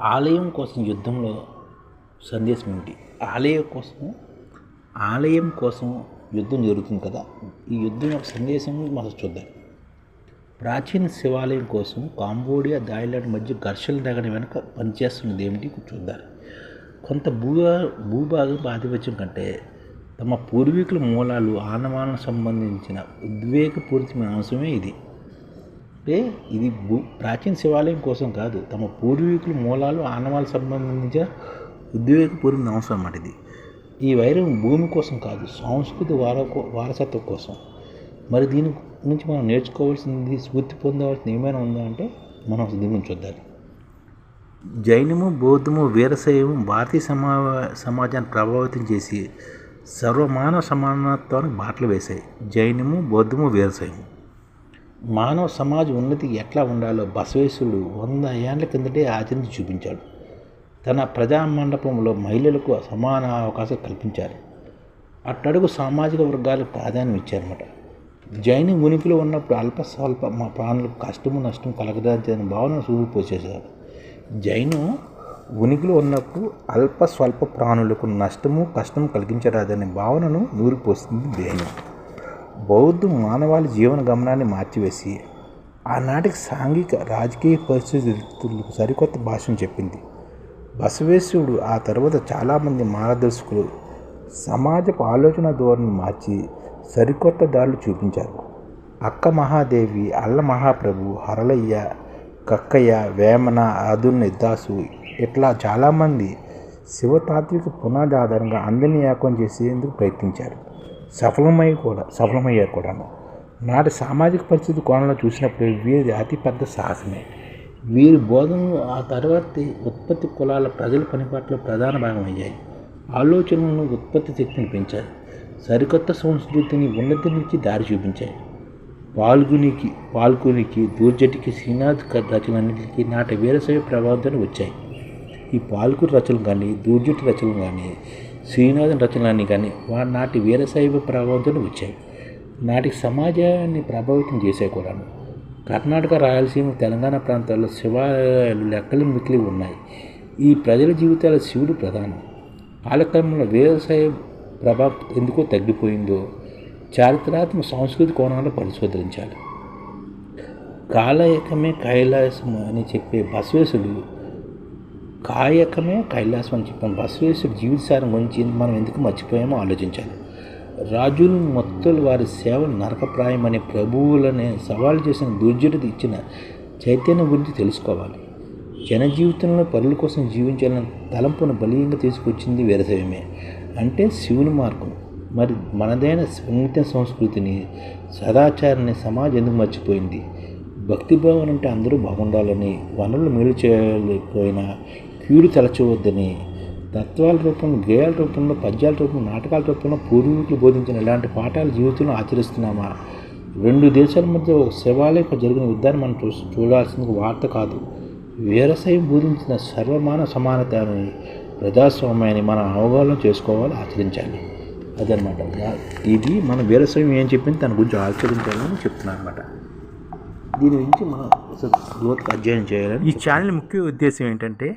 ఆలయం కోసం యుద్ధంలో సందేశం ఏంటి ఆలయం కోసం ఆలయం కోసం యుద్ధం జరుగుతుంది కదా. ఈ యుద్ధం యొక్క సందేశం మనం చూద్దాం. ప్రాచీన శివాలయం కోసం కాంబోడియా థాయిలాండ్ మధ్య ఘర్షణ తగ్గడం వెనుక పనిచేస్తున్నది ఏమిటి? చూద్దాం. కొంత భూ భూభాగం ఆధిపత్యం కంటే తమ పూర్వీకుల మూలాలు ఆనవాళ్ళకు సంబంధించిన ఉద్వేగపూరితమైన అంశమే ఇది. అంటే ఇది భూ ప్రాచీన శివాలయం కోసం కాదు. తమ పూర్వీకుల మూలాలు ఆనవాళ్ళ సంబంధించిన ఉద్వేగపూర్వం అంశం అన్నమాట ఇది. ఈ వైరం భూమి కోసం కాదు సాంస్కృతిక వార వారసత్వం కోసం. మరి దీని నుంచి మనం నేర్చుకోవాల్సింది స్ఫూర్తి పొందవలసింది ఏమైనా ఉందా అంటే మనం దీని నుంచి చూద్దాం. జైనము బౌద్ధము వీరశైవం భారతీయ సమా సమాజాన్ని ప్రభావితం చేసి సర్వమానవ సమానత్వానికి బాటలు వేశాయి. జైనము బౌద్ధము వీరశైవం మానవ సమాజ ఉన్నతి ఎట్లా ఉండాలో బసవేశ్వరుడు వంద ఏళ్ళ కిందటే ఆచరించి చూపించాడు. తన ప్రజా మండపంలో మహిళలకు సమాన అవకాశం కల్పించారు అట్టడుగు సామాజిక వర్గాలకు ప్రాధాన్యం ఇచ్చారన్నమాట. జైన ఉనికిలో ఉన్నప్పుడు అల్ప స్వల్ప మా ప్రాణులకు కష్టము నష్టం కలగదాల్చిన భావన చూపిపోసేశారు జైను ఉనికిలో ఉన్నప్పుడు అల్ప స్వల్ప ప్రాణులకు నష్టము కష్టము కలిగించరాదనే భావనను నూరిపోస్తుంది దేని బౌద్ధం మానవాళి జీవన గమనాన్ని మార్చివేసి ఆనాటికి సాంఘిక రాజకీయ పరిస్థితులకు సరికొత్త భాషను చెప్పింది. బసవేశ్వరుడు ఆ తర్వాత చాలామంది మార్గదర్శకులు సమాజపు ఆలోచన ధోరణి మార్చి సరికొత్త దారులు చూపించారు. అక్క మహాదేవి అల్ల మహాప్రభు హరళయ్య కక్కయ్య వేమన అదున్న దాసు ఇట్లా చాలామంది శివతాత్విక పునాది ఆధారంగా అందరినీ ఏకం చేసేందుకు ప్రయత్నించారు. సఫలమై కూడా సఫలమయ్యారు కూడా నాటి సామాజిక పరిస్థితి కోణంలో చూసినప్పుడు వీరి అతిపెద్ద సాహసమే. వీరి బోధనలు ఆ తర్వాత ఉత్పత్తి కులాల ప్రజల పనిపాట్లో ప్రధాన భాగం అయ్యాయి ఆలోచనలను ఉత్పత్తి శక్తిని పెంచాయి. సరికొత్త సంస్కృతిని ఉన్నతి నుంచి దారి చూపించాయి. పాల్గొనికి పాల్గొనికి దూర్జటికి శ్రీనాథ్ రచనలన్నింటికి నాటి వీరశైవ ప్రభావంతో వచ్చాయి. ఈ పాల్కురి రచనలు కానీ దూర్జటి రచనలు కానీ శ్రీనాథన్ రచనలన్నీ కానీ వా నాటి వీరశైవ ప్రభావంతో వచ్చాయి. నాటి సమాజాన్ని ప్రభావితం చేసే కూడాను. కర్ణాటక రాయలసీమ తెలంగాణ ప్రాంతాల్లో శివాలయాలు లెక్కలు మిక్కిలి ఉన్నాయి. ఈ ప్రజల జీవితాల శివుడు ప్రధానం. కాలక్రమంలో వ్యవసాయ ప్రభావం ఎందుకో తగ్గిపోయిందో చారిత్రాత్మక సాంస్కృతిక కోణాల్లో పరిశోధించాలి. కాలయకమే కైలాసం అని చెప్పే బసవేశుడు కాయకమే కైలాసం అని చెప్పిన బసవేశ్వరుడు జీవితసారం గురించి మనం ఎందుకు మర్చిపోయామో ఆలోచించాలి. రాజులు మొత్తం వారి సేవలు నరకప్రాయం అనే ప్రభువులనే సవాల్ చేసిన దుర్జుడిది ఇచ్చిన చైతన్యం గురించి తెలుసుకోవాలి. జనజీవితంలో పరుల కోసం జీవించాలని తలంపును బలీయంగా తీసుకొచ్చింది వీరశైవమే. అంటే శివుని మార్గం. మరి మనదైన సంగీత సంస్కృతిని సదాచారాన్ని సమాజం ఎందుకు మర్చిపోయింది? భక్తిభావం అంటే అందరూ బాగుండాలని వనరులు మేలు చేయలేకపోయినా కీడు తలచవద్దని తత్వాల రూపంలో గేయాల రూపంలో పద్యాల రూపంలో నాటకాల రూపంలో పూర్వీకులు బోధించిన ఇలాంటి పాఠాలు జీవితంలో ఆచరిస్తున్నామా? రెండు దేశాల మధ్య ఒక శివాలయం జరిగిన యుద్ధాన్ని మనం చూ చూడాల్సిన వార్త కాదు. వీరశైవం బోధించిన సర్వమాన సమానతని ప్రజాస్వామ్యాన్ని మనం అవగాహన చేసుకోవాలి ఆచరించాలి. అదనమాట ఇది మన వీరశైవం ఏం చెప్పింది దాని గురించి ఆచరించాలని చెప్తున్నాను అనమాట దీని గురించి మనం లోతుగా అధ్యయనం చేయాలని ఈ ఛానల్ ముఖ్య ఉద్దేశం ఏంటంటే